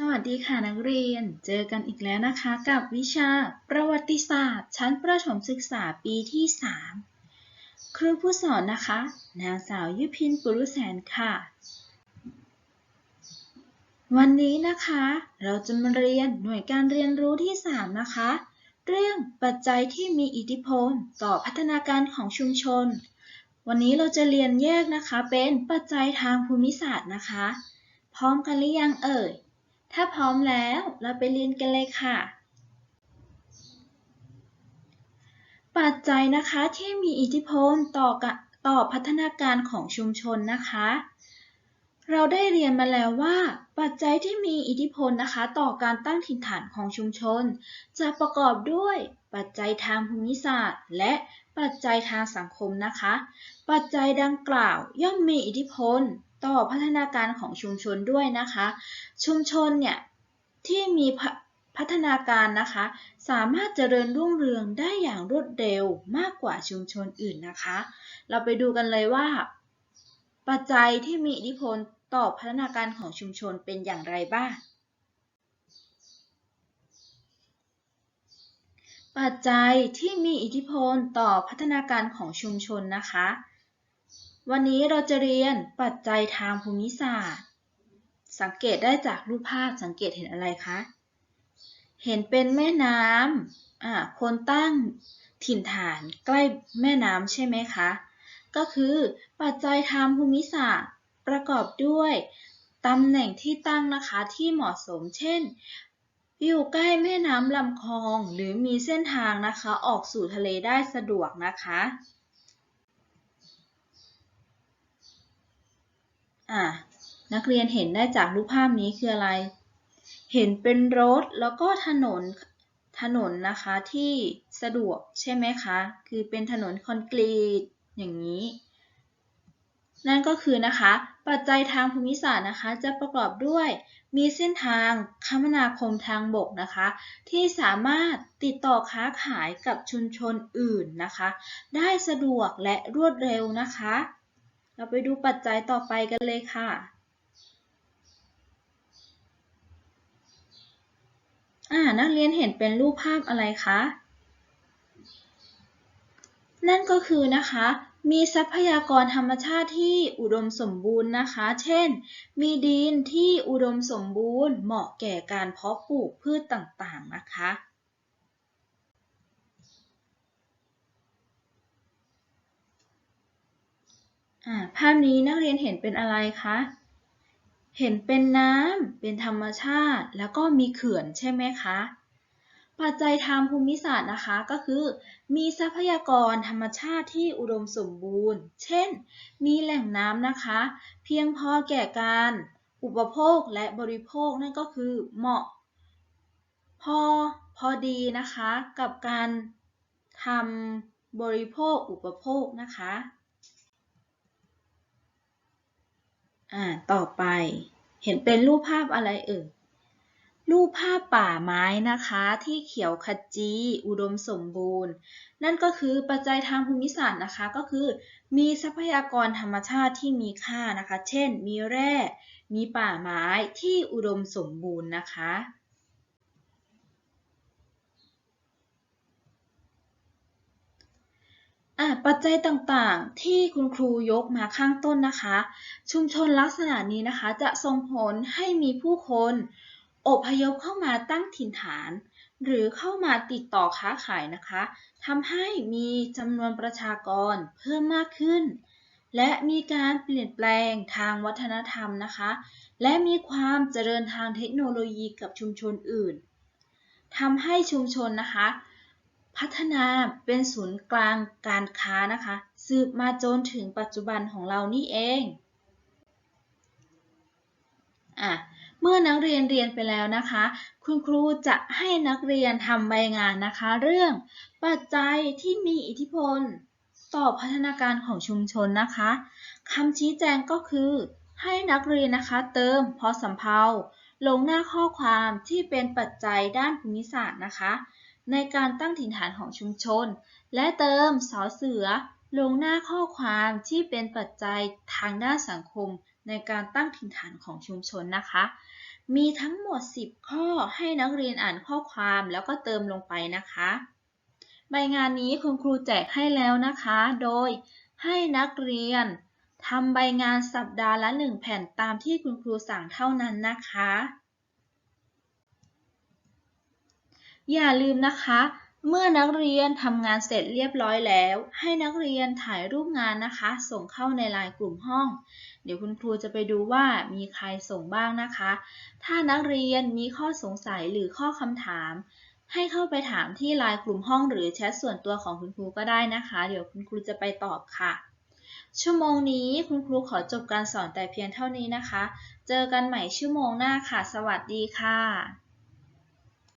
สวัสดีค่ะนักเรียน เจอกันอีกแล้วนะคะกับวิชาประวัติศาสตร์ ชั้นประถมศึกษาปีที่ 3 ครูผู้สอนนะคะ นางสาวยุพินปุรุแสนค่ะ วันนี้นะคะ เราจะมาเรียนหน่วยการเรียนรู้ที่ 3 นะคะ เรื่องปัจจัยที่มีอิทธิพลต่อพัฒนาการของชุมชน วันนี้เราจะเรียนแยกนะคะเป็นปัจจัยทางภูมิศาสตร์นะคะ พร้อมกันหรือยังเอ่ย ถ้าพร้อมแล้วเราไปเรียนกันเลยค่ะ ปัจจัยนะคะที่มีอิทธิพลต่อกะต่อพัฒนาการของชุมชนนะคะ เราได้เรียนมาแล้วว่า ปัจจัยที่มีอิทธิพลนะคะ ต่อการตั้งถิ่นฐานของชุมชน จะประกอบด้วย ปัจจัยทางภูมิศาสตร์ และปัจจัยทางสังคมนะคะ ปัจจัยดังกล่าวย่อมมีอิทธิพล ต่อพัฒนาการของชุมชนด้วยนะคะ ชุมชนเนี่ยที่มีพัฒนาการนะคะ สามารถเจริญรุ่งเรืองได้อย่างรวดเร็วมากกว่าชุมชนอื่นนะคะ เราไปดูกันเลยว่า ปัจจัยที่มีอิทธิพลต่อพัฒนาการของชุมชนเป็นอย่างไรบ้าง ปัจจัยที่มีอิทธิพลต่อพัฒนาการของชุมชนนะคะ วันนี้เราจะเรียนปัจจัยทางภูมิศาสตร์ สังเกตได้จากรูปภาพสังเกตเห็นอะไรคะ เห็นเป็นแม่น้ำอ่าคนตั้งถิ่นฐานใกล้แม่น้ำใช่ไหมคะ ก็คือปัจจัยทางภูมิศาสตร์ประกอบด้วยตำแหน่งที่ตั้งนะคะที่เหมาะสม เช่น อยู่ใกล้แม่น้ำลำคลอง หรือมีเส้นทางนะคะ ออกสู่ทะเลได้สะดวกนะคะ อะนักเรียนเห็นได้จากรูปภาพนี้คืออะไร เห็นเป็นรถแล้วก็ถนนถนนนะคะที่สะดวกใช่ไหมคะ คือเป็นถนนคอนกรีตอย่างนี้ นั่นก็คือนะคะ ปัจจัยทางภูมิศาสตร์นะคะ จะประกอบด้วยมีเส้นทางคมนาคมทางบกนะคะ ที่สามารถติดต่อค้าขายกับชุมชนอื่นนะคะ ได้สะดวกและรวดเร็วนะคะ เราไปดูปัจจัยต่อไปกันเลยค่ะ อ่า นักเรียนเห็นเป็นรูปภาพอะไรคะ นั่นก็คือนะคะ มีทรัพยากรธรรมชาติที่อุดมสมบูรณ์นะคะ เช่น มีดินที่อุดมสมบูรณ์ เหมาะแก่การเพาะปลูกพืชต่างๆนะคะ อ่า ภาพนี้นักเรียนเห็นเป็นอะไรคะ เห็นเป็นน้ำ เป็นธรรมชาติ แล้วก็มีเขื่อนใช่ไหมคะ ปัจจัยทางภูมิศาสตร์นะคะก็คือ มีทรัพยากรธรรมชาติที่อุดมสมบูรณ์ เช่น มีแหล่งน้ำนะคะ เพียงพอแก่การ อุปโภคและบริโภคนั่นก็คือเหมาะ พอพอดีนะคะกับการทำบริโภคอุปโภคนะคะ อ่า ต่อไป เห็นเป็นรูปภาพอะไรเอ่ย รูปภาพป่าไม้นะคะที่เขียวขจี อุดมสมบูรณ์ นั่นก็คือปัจจัยทางภูมิศาสตร์นะคะ ก็คือ มีทรัพยากรธรรมชาติที่มีค่านะคะ เช่น มีแร่ มีป่าไม้ที่อุดมสมบูรณ์นะคะ อะปัจจัยต่างๆ ที่คุณครูยกมาข้างต้นนะคะ ชุมชนลักษณะนี้นะคะ จะส่งผลให้มีผู้คนอพยพเข้ามาตั้งถิ่นฐาน หรือเข้ามาติดต่อค้าขายนะคะทำให้มีจำนวนประชากรเพิ่มมากขึ้น และมีการเปลี่ยนแปลงทางวัฒนธรรมนะคะ และมีความเจริญทางเทคโนโลยีกับชุมชนอื่นทำให้ชุมชนนะคะ พัฒนาเป็นศูนย์กลางการค้านะคะ สืบมาจนถึงปัจจุบันของเรานี่เองอะเมื่อนักเรียนเรียนไปแล้วนะคะ คุณครูจะให้นักเรียนทำใบงานนะคะ เรื่องปัจจัยที่มีอิทธิพลต่อพัฒนาการของชุมชนนะคะคำชี้แจงก็คือ ให้นักเรียนนะคะ เติมพอสำเพาลงหน้าข้อความที่เป็นปัจจัยด้านภูมิศาสตร์นะคะ ในการตั้งถิ่นฐานของชุมชน และเติมสอเสือลงหน้าข้อความที่เป็นปัจจัยทางด้านสังคมในการตั้งถิ่นฐานของชุมชนนะคะ มีทั้งหมด 10 ข้อให้นักเรียนอ่านข้อความแล้วก็เติมลงไปนะคะ ใบงานนี้คุณครูแจกให้แล้วนะคะ โดยให้นักเรียนทำใบงานสัปดาห์ละ 1 แผ่นตามที่คุณครูสั่งเท่านั้นนะคะ อย่าลืมนะคะ เมื่อนักเรียนทำงานเสร็จเรียบร้อยแล้ว ให้นักเรียนถ่ายรูปงานนะคะ ส่งเข้าในไลน์กลุ่มห้อง เดี๋ยวคุณครูจะไปดูว่ามีใครส่งบ้างนะคะ ถ้านักเรียนมีข้อสงสัยหรือข้อคำถาม ให้เข้าไปถามที่ไลน์กลุ่มห้องหรือแชทส่วนตัวของคุณครูก็ได้นะคะ เดี๋ยวคุณครูจะไปตอบค่ะ ชั่วโมงนี้คุณครูขอจบการสอนแต่เพียงเท่านี้นะคะ เจอกันใหม่ชั่วโมงหน้าค่ะ สวัสดีค่ะ